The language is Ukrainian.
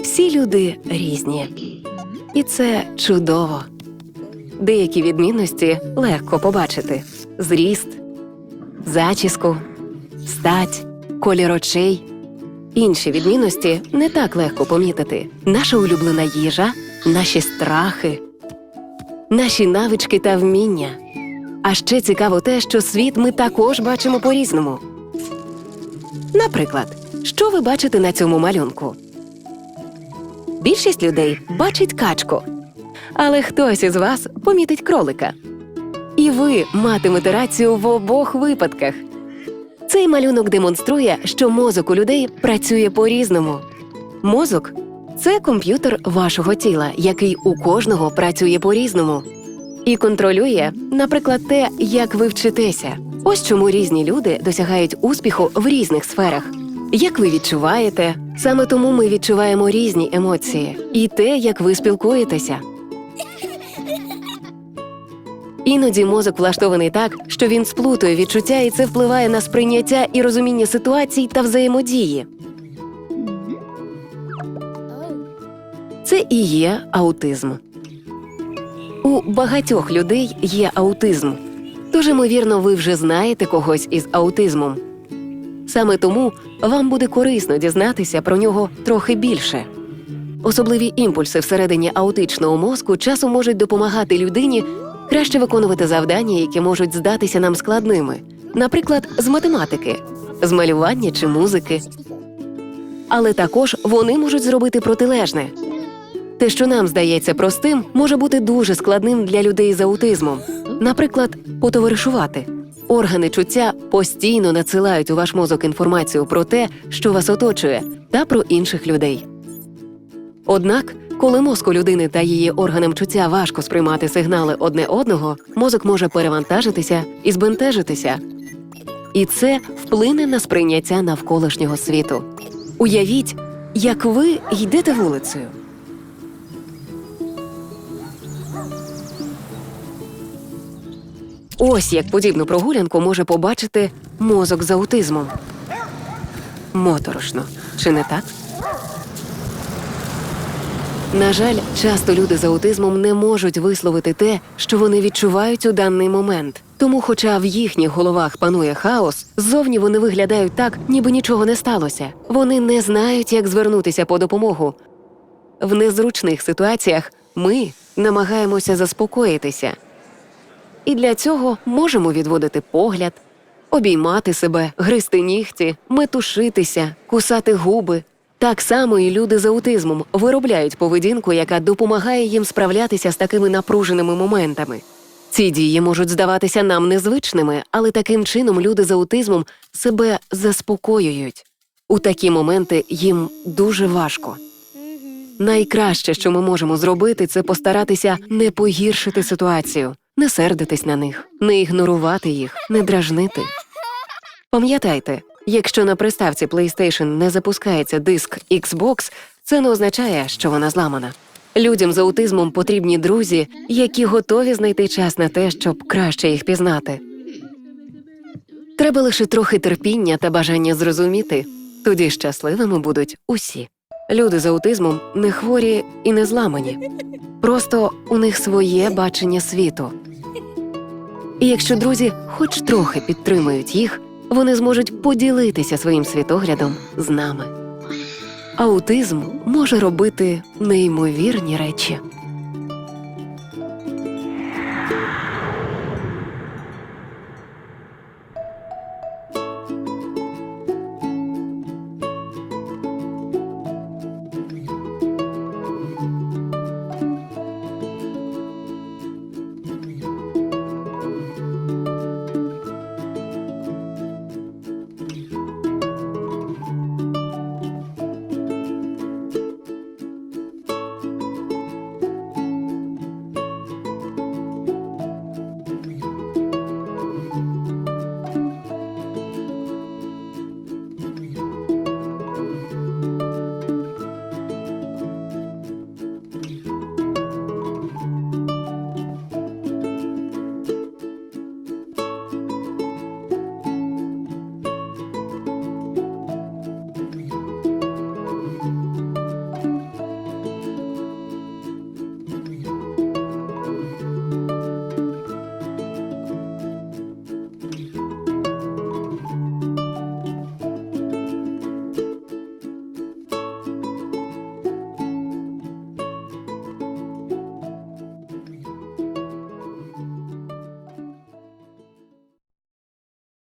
Всі люди різні, і це чудово. Деякі відмінності легко побачити: зріст, зачіску, стать, колір очей. Інші відмінності не так легко помітити. Наша улюблена їжа, наші страхи, наші навички та вміння. А ще цікаво те, що світ ми також бачимо по-різному. Наприклад, що ви бачите на цьому малюнку? Більшість людей бачить качку, але хтось із вас помітить кролика. І ви матимете рацію в обох випадках. Цей малюнок демонструє, що мозок у людей працює по-різному. Мозок це комп'ютер вашого тіла, який у кожного працює по-різному. І контролює, наприклад, те, як ви вчитеся. Ось чому різні люди досягають успіху в різних сферах. Як ви відчуваєте, саме тому ми відчуваємо різні емоції, і те, як ви спілкуєтеся. Іноді мозок влаштований так, що він сплутує відчуття, і це впливає на сприйняття і розуміння ситуацій та взаємодії. Це і є аутизм. У багатьох людей є аутизм. Тож, ймовірно, ви вже знаєте когось із аутизмом. Саме тому вам буде корисно дізнатися про нього трохи більше. Особливі імпульси всередині аутичного мозку часом можуть допомагати людині краще виконувати завдання, які можуть здатися нам складними, наприклад, з математики, з малювання чи музики. Але також вони можуть зробити протилежне. Те, що нам здається простим, може бути дуже складним для людей з аутизмом. Наприклад, потоваришувати. Органи чуття постійно надсилають у ваш мозок інформацію про те, що вас оточує, та про інших людей. Однак, коли мозку людини та її органам чуття важко сприймати сигнали одне одного, мозок може перевантажитися і збентежитися. І це вплине на сприйняття навколишнього світу. Уявіть, як ви йдете вулицею. Ось як подібну прогулянку може побачити мозок з аутизмом. Моторошно, чи не так? На жаль, часто люди з аутизмом не можуть висловити те, що вони відчувають у даний момент. Тому, хоча в їхніх головах панує хаос, ззовні вони виглядають так, ніби нічого не сталося. Вони не знають, як звернутися по допомогу. В незручних ситуаціях ми намагаємося заспокоїтися. І для цього можемо відводити погляд, обіймати себе, гризти нігті, метушитися, кусати губи. Так само і люди з аутизмом виробляють поведінку, яка допомагає їм справлятися з такими напруженими моментами. Ці дії можуть здаватися нам незвичними, але таким чином люди з аутизмом себе заспокоюють. У такі моменти їм дуже важко. Найкраще, що ми можемо зробити, це постаратися не погіршити ситуацію, не сердитись на них, не ігнорувати їх, не дражнити. Пам'ятайте, якщо на приставці PlayStation не запускається диск Xbox, це не означає, що вона зламана. Людям з аутизмом потрібні друзі, які готові знайти час на те, щоб краще їх пізнати. Треба лише трохи терпіння та бажання зрозуміти, тоді щасливими будуть усі. Люди з аутизмом не хворі і не зламані. Просто у них своє бачення світу. І якщо друзі хоч трохи підтримують їх, вони зможуть поділитися своїм світоглядом з нами. Аутизм може робити неймовірні речі.